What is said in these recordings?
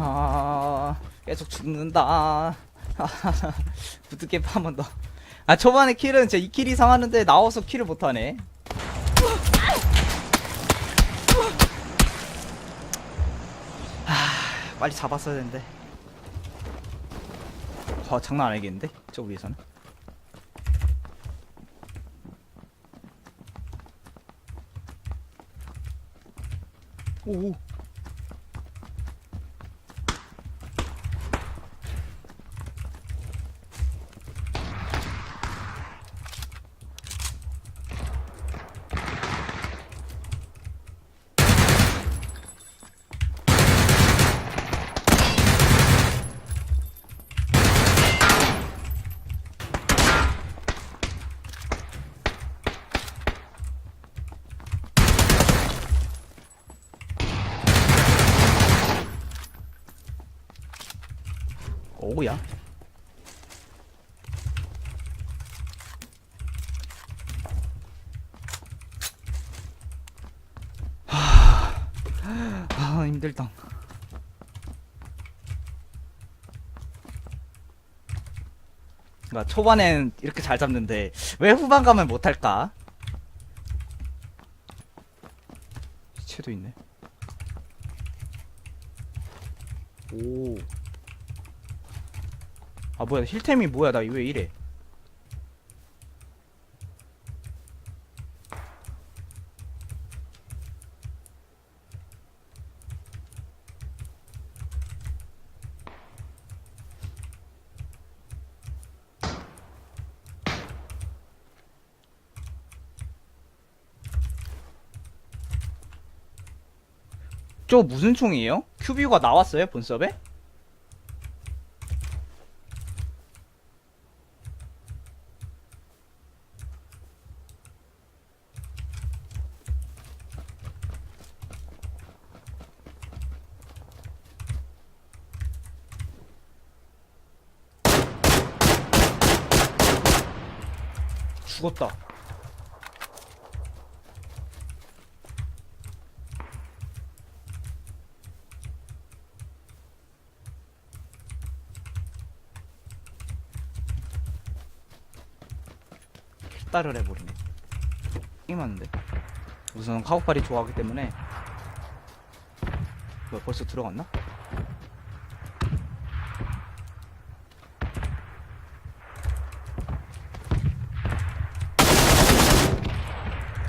아, 계속 죽는다. 부드게 한번 더. 아, 초반에 킬은 제 2킬 이상 하는데 나와서 킬을 못하네. 아, 빨리 잡았어야 되는데. 와, 장난 아니겠는데? 저 위에서는. 오. 오 야. 하, 아 힘들다. 초반엔 이렇게 잘 잡는데 왜 후반 가면 못할까? 시체도 있네. 오. 아 뭐야 힐템이 뭐야 나 왜 이래 저 무슨 총이에요? 큐비가 나왔어요 본섭에? 죽었다. 딸을 해버리네. 이 맞는데. 우선 카우팔이 좋아하기 때문에. 뭐야, 벌써 들어갔나?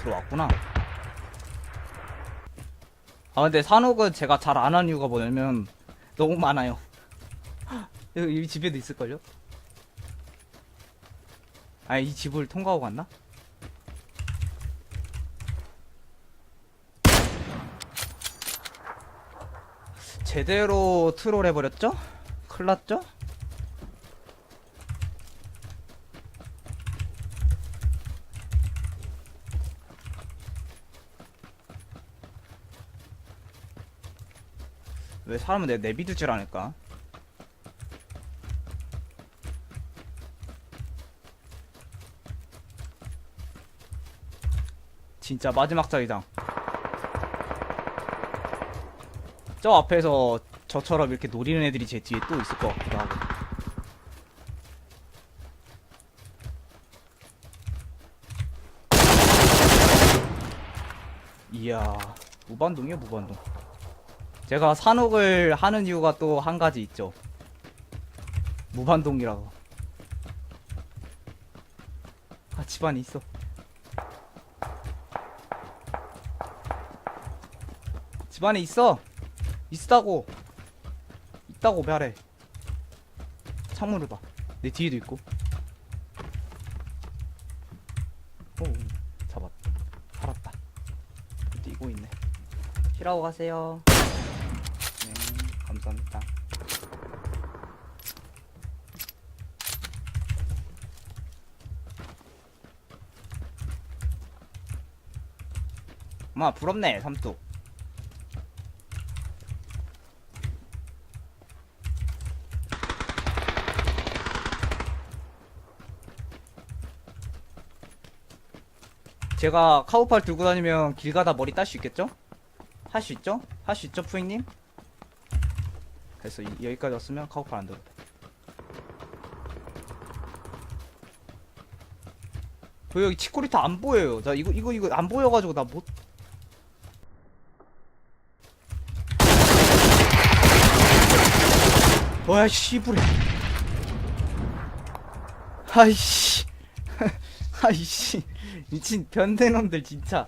들어왔구나. 아 근데 산옥은 제가 잘안 하는 이유가 뭐냐면 너무 많아요. 이 집에도 있을걸요? 아 이 집을 통과하고 갔나? 제대로 트롤 해버렸죠? 큰일났죠? 왜 사람은 내 내비두질 않을까? 진짜 마지막 자기장. 저 앞에서 저처럼 이렇게 노리는 애들이 제 뒤에 또 있을 것 같기도 하고. 이야, 무반동이야, 무반동. 제가 산옥을 하는 이유가 또 한 가지 있죠. 무반동이라고. 아, 집안에 있어. 집안에 있어. 있다고. 있다고 말해. 창문을 봐. 내 뒤에도 있고. 오, 잡았다. 살았다. 뛰고 있네. 쉬라고 가세요. 네, 감사합니다. 엄마 부럽네 삼뚝. 제가 카우팔 들고 다니면 길 가다 머리 딸 수 있겠죠? 할 수 있죠? 할 수 있죠, 푸잉님? 그래서 이- 여기까지 왔으면 카우팔 안 들어. 왜 여기 치코리타 안 보여요? 자 이거 이거 이거 안 보여가지고 나 못. 뭐야 씨부레. 아이씨. 아이씨. 미친 변태놈들 진짜.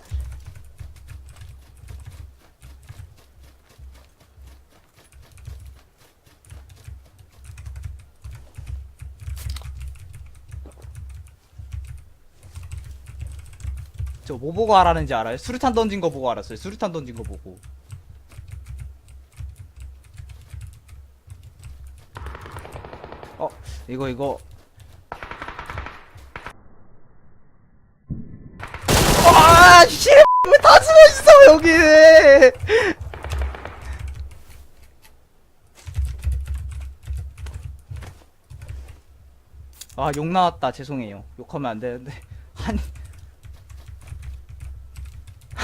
저 뭐 보고 하라는지 알아요? 수류탄 던진 거 보고 알았어요. 수류탄 던진 거 보고. 어, 이거 이거. 아, 씨! 왜다 숨어 있어 여기? 아, 욕 나왔다. 죄송해요. 욕하면 안 되는데. 한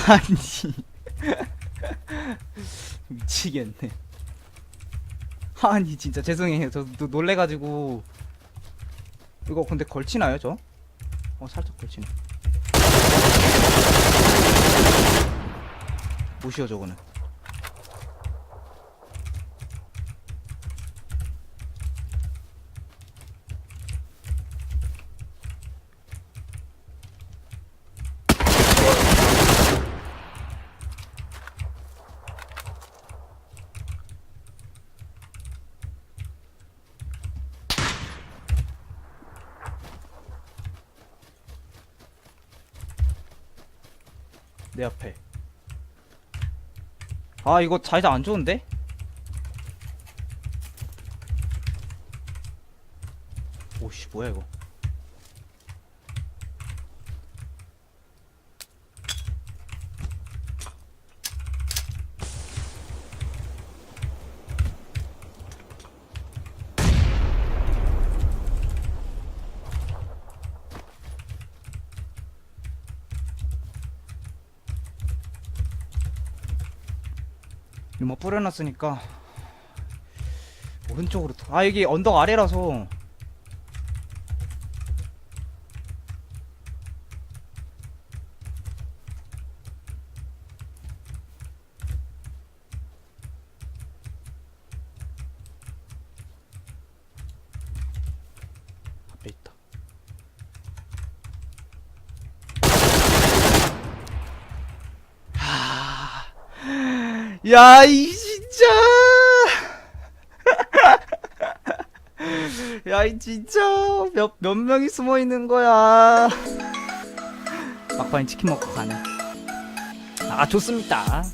아니. 미치겠네. 아니 진짜 죄송해요. 저또 놀래가지고. 이거 근데 걸치나요 저? 어 살짝 걸치네. 무시어 저거는 내 앞에 아 이거 자이자 안 좋은데? 오씨 뭐야 이거 뭐 뿌려놨으니까 오른쪽으로 더- 아 여기 언덕 아래라서 야, 이 진짜. 야, 이 진짜 몇 몇 명이 숨어 있는 거야. 막판에 치킨 먹고 가네. 아, 좋습니다.